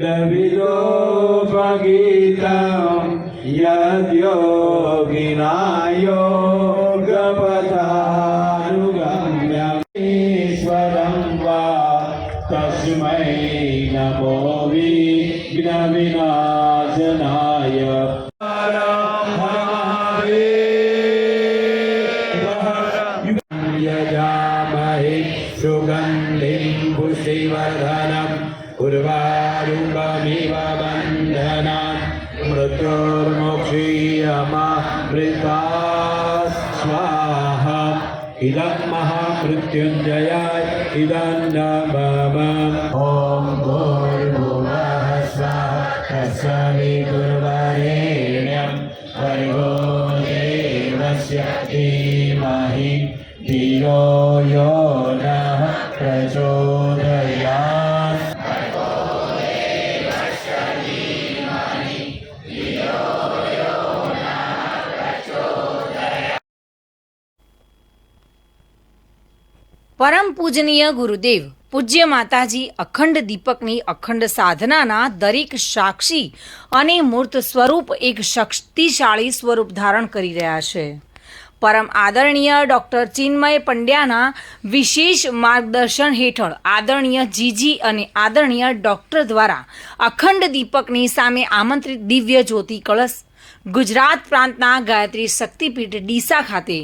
द्रविदोपगीतं यद्योगिनायोगपथानुगम्यमीश्वरं वा तस्मै नमो विघ्नविनाशनाय हर महादेव यजामहे सुगन्धिं पुष्टिवर्धनम् उर्वारुकमिव मुक्षियमा मृता स्वाहा इदं महामृत्युञ्जयाय इदं न ॐ गोर्भुवः स्वा तस्य विं प्रयो देवस्य धीमहि। धियो यो नः प्रचोद પરમ પૂજનીય ગુરુદેવ, પૂજ્ય માતાજી, અખંડ દીપકની અખંડ સાધનાના દરેક સાક્ષી અને મૂર્ત સ્વરૂપ એક શક્તિશાળી સ્વરૂપ ધારણ કરી રહ્યા છે. પરમ આદરણીય ડૉક્ટર ચિન્મય પંડ્યાના વિશેષ માર્ગદર્શન હેઠળ આદરણીય જીજી અને આદરણીય ડૉક્ટર દ્વારા અખંડ દીપકની સામે આમંત્રિત દિવ્ય જ્યોતિ કળશ ગુજરાત પ્રાંતના ગાયત્રી શક્તિપીઠ ડીસા ખાતે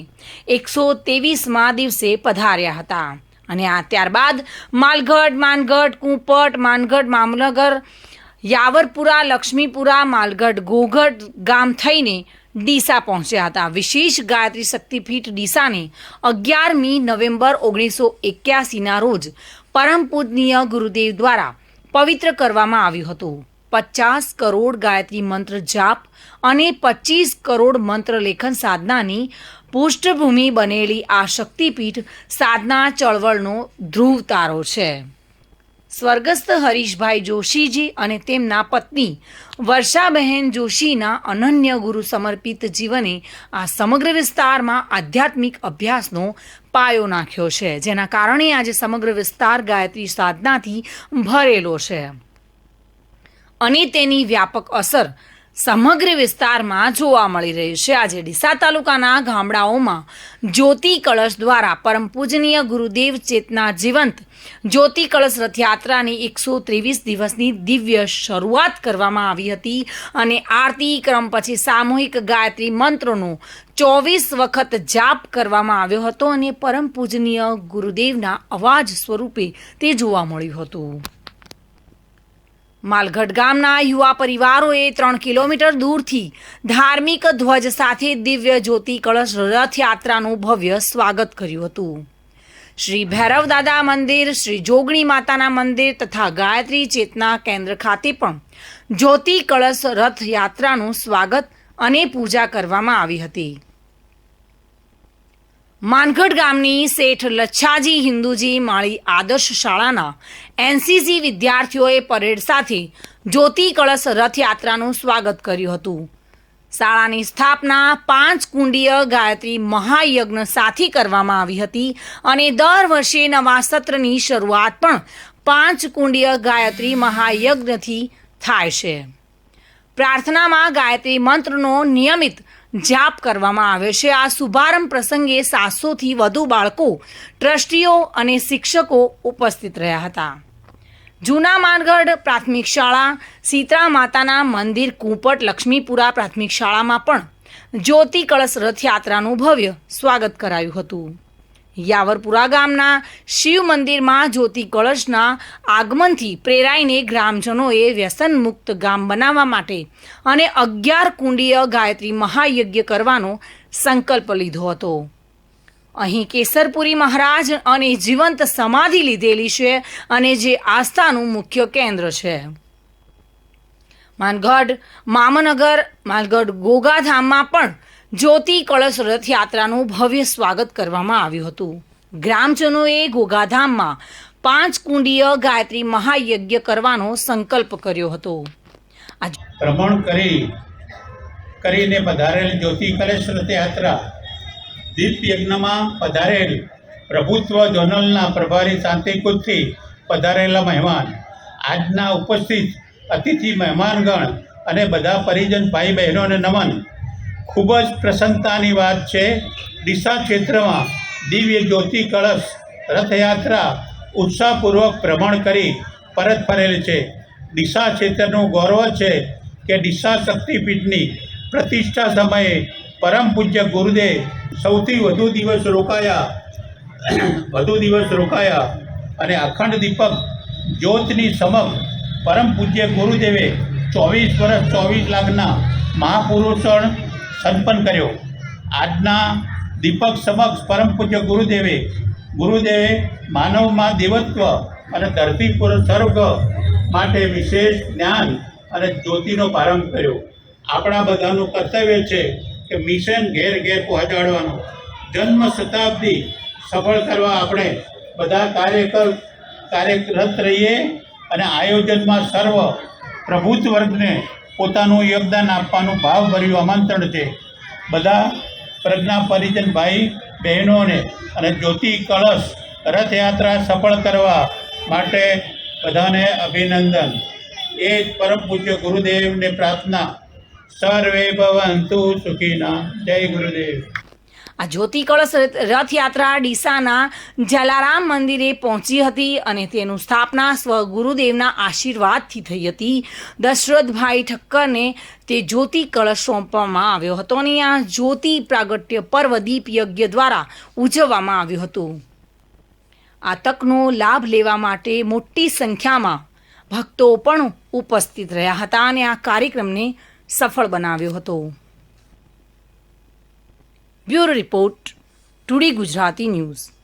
એકસો તેવીસમાં દિવસે પધાર્યા હતા. અને આ ત્યારબાદ માલગઢ માનગઢ કુંપટ માનગઢ મામનગર, યાવરપુરા, લક્ષ્મીપુરા માલગઢ ગોગઢ ગામ થઈને ડીસા પહોંચ્યા હતા. વિશેષ ગાયત્રી શક્તિપીઠ ડીસાને અગિયારમી નવેમ્બર ઓગણીસો એક્યાસીના રોજ પરમ પૂજનીય ગુરુદેવ દ્વારા પવિત્ર કરવામાં આવ્યું હતું. પચાસ કરોડ ગાયત્રી મંત્ર જાપ અને પચીસ કરોડ મંત્ર લેખન સાધનાની પૃષ્ઠભૂમિ બનેલી આ શક્તિપીઠ સાધના ચળવળનો ધ્રુવ તારો છે. સ્વર્ગસ્થ હરીશભાઈ જોશીજી અને તેમના પત્ની વર્ષાબહેન જોશીના અનન્ય ગુરુ સમર્પિત જીવને આ સમગ્ર વિસ્તારમાં આધ્યાત્મિક અભ્યાસનો પાયો નાખ્યો છે. જેના કારણે આજે સમગ્ર વિસ્તાર ગાયત્રી સાધનાથી ભરેલો છે. અને તેની વ્યાપક અસર સમગ્ર વિસ્તારમાં જોવા મળી રહ્યું છે. આજે ડીસા તાલુકાના ગામડાઓમાં જ્યોતિ કળશ દ્વારા પરમ પૂજનીય ગુરુદેવ ચેતના જીવંત જ્યોતિ કળશ રથયાત્રાની એકસો ત્રેવીસ દિવસની દિવ્ય શરૂઆત કરવામાં આવી હતી અને આરતી ક્રમ પછી સામૂહિક ગાયત્રી મંત્રોનો ચોવીસ વખત જાપ કરવામાં આવ્યો હતો અને પરમ પૂજનીય ગુરુદેવના અવાજ સ્વરૂપે તે જોવા મળ્યું હતું. માલગઢ ગામના યુવા પરિવારોએ ત્રણ કિલોમીટર દૂરથી ધાર્મિક ધ્વજ સાથે દિવ્ય જ્યોતિ કળશ રથયાત્રાનું ભવ્ય સ્વાગત કર્યું હતું. શ્રી ભૈરવ દાદા મંદિર, શ્રી જોગણી માતાના મંદિર તથા ગાયત્રી ચેતના કેન્દ્ર ખાતે પણ જ્યોતિ કળશ રથયાત્રાનું સ્વાગત અને પૂજા કરવામાં આવી હતી. માનગઢ ગામની શેઠ લચ્છાજી હિન્દુજી માળી આદર્શ શાળાના એનસીસી વિદ્યાર્થીઓએ પરેડ સાથે જ્યોતિ કળશ રથયાત્રાનું સ્વાગત કર્યું હતું. શાળાની સ્થાપના પાંચ કુંડીય ગાયત્રી મહાયજ્ઞ સાથે કરવામાં આવી હતી અને દર વર્ષે નવા સત્રની શરૂઆત પણ પાંચ કુંડીય ગાયત્રી મહાયજ્ઞથી થાય છે. પ્રાર્થનામાં ગાયત્રી મંત્રનો નિયમિત જાપ કરવામાં આવે છે. આ શુભારંભ પ્રસંગે સાતસોથી વધુ બાળકો, ટ્રસ્ટીઓ અને શિક્ષકો ઉપસ્થિત રહ્યા હતા. જૂના માનગઢ પ્રાથમિક શાળા સીતળા માતાના મંદિર કુંપટ લક્ષ્મીપુરા પ્રાથમિક શાળામાં પણ જ્યોતિ કળશ રથયાત્રાનું ભવ્ય સ્વાગત કરાયું હતું. યાવરપુરા ગામના શિવ મંદિરમાં જ્યોતિ કળશના આગમનથી પ્રેરાઈને ગ્રામજનોએ વ્યસન મુક્ત ગામ બનાવવા માટે અને અગિયાર કુંડીય ગાયત્રી મહાયજ્ઞ કરવાનો સંકલ્પ લીધો હતો. અહીં કેસરપુરી મહારાજ અને જીવંત સમાધિ લીધેલી છે અને જે આસ્થાનું મુખ્ય કેન્દ્ર છે. માનગઢ મામનગર, માલગઢ ગોગાધામમાં પણ જ્યોતિ કળશ રથયાત્રાનું ભવ્ય સ્વાગત કરવામાં આવ્યું હતું. ગ્રામજનોએ ગોગાધામમાં પાંચ કુંડીય ગાયત્રી મહાયજ્ઞ કરવાનો સંકલ્પ કર્યો હતો. ભ્રમણ કરી, કરીને પધારેલ જ્યોતિ કળશ રથયાત્રા દીપ યજ્ઞમાં પધારેલ પ્રભુત્વ જોનલના પ્રભારી શાંતિકુદથી પધારેલા મહેમાન, આજના ઉપસ્થિત અતિથિ મહેમાનગણ અને બધા પરિજન ભાઈ બહેનોને નમન. ખૂબ જ પ્રસન્નતાની વાત છે, ડીસા ક્ષેત્રમાં દિવ્ય જ્યોતિ કળશ રથયાત્રા ઉત્સાહપૂર્વક ભ્રમણ કરી પરત ફરેલ છે. ડીસા ક્ષેત્રનું ગૌરવ છે કે ડીસા શક્તિપીઠની પ્રતિષ્ઠા સમયે પરમ પૂજ્ય ગુરુદેવ, સૌથી વધુ દિવસ રોકાયા, વધુ દિવસ રોકાયા અને અખંડ દીપક જ્યોતની સમક્ષ પરમ પૂજ્ય ગુરુદેવે ચોવીસ વર્ષ ચોવીસ લાખના મહાપુરુષણ સંપન્ન કર્યો. આજના દીપક સમક્ષ પરમ પૂજ્ય ગુરુદેવે ગુરુદેવે માનવમાં દેવત્વ અને ધરતી પર સ્વર્ગ માટે વિશેષ જ્ઞાન અને જ્યોતિનો પ્રારંભ કર્યો. આપણા બધાનું કર્તવ્ય છે કે મિશન ઘેર ઘેર પહોંચાડવાનું. જન્મ શતાબ્દી સફળ કરવા આપણે બધા કાર્યકર કાર્યરત રહીએ અને આયોજનમાં સર્વ પ્રભુત્વ વર્ગને પોતાનું યોગદાન આપવાનું ભાવભર્યું આમંત્રણ છે. બધા પ્રજ્ઞા પરિજન ભાઈ બહેનોને અને જ્યોતિ કળશ રથયાત્રા સફળ કરવા માટે બધાને અભિનંદન. એ જ પરમ પૂજ્ય ગુરુદેવને પ્રાર્થના સર્વે ભવંતુ સુખીના. જય ગુરુદેવ. આ જ્યોતિ કળશ રથયાત્રા ડીસાના જલારામ મંદિરે પહોંચી હતી અને તેનું સ્થાપના સ્વ ગુરુદેવના આશીર્વાદથી થઈ હતી. દશરથભાઈ ઠક્કરને તે જ્યોતિ કળશ સોંપવામાં આવ્યો હતો અને આ જ્યોતિ પ્રાગટ્ય પર્વ દીપ યજ્ઞ દ્વારા ઉજવવામાં આવ્યું હતું. આ તકનો લાભ લેવા માટે મોટી સંખ્યામાં ભક્તો પણ ઉપસ્થિત રહ્યા હતા અને આ કાર્યક્રમને સફળ બનાવ્યો હતો. Bureau report today Gujarati news.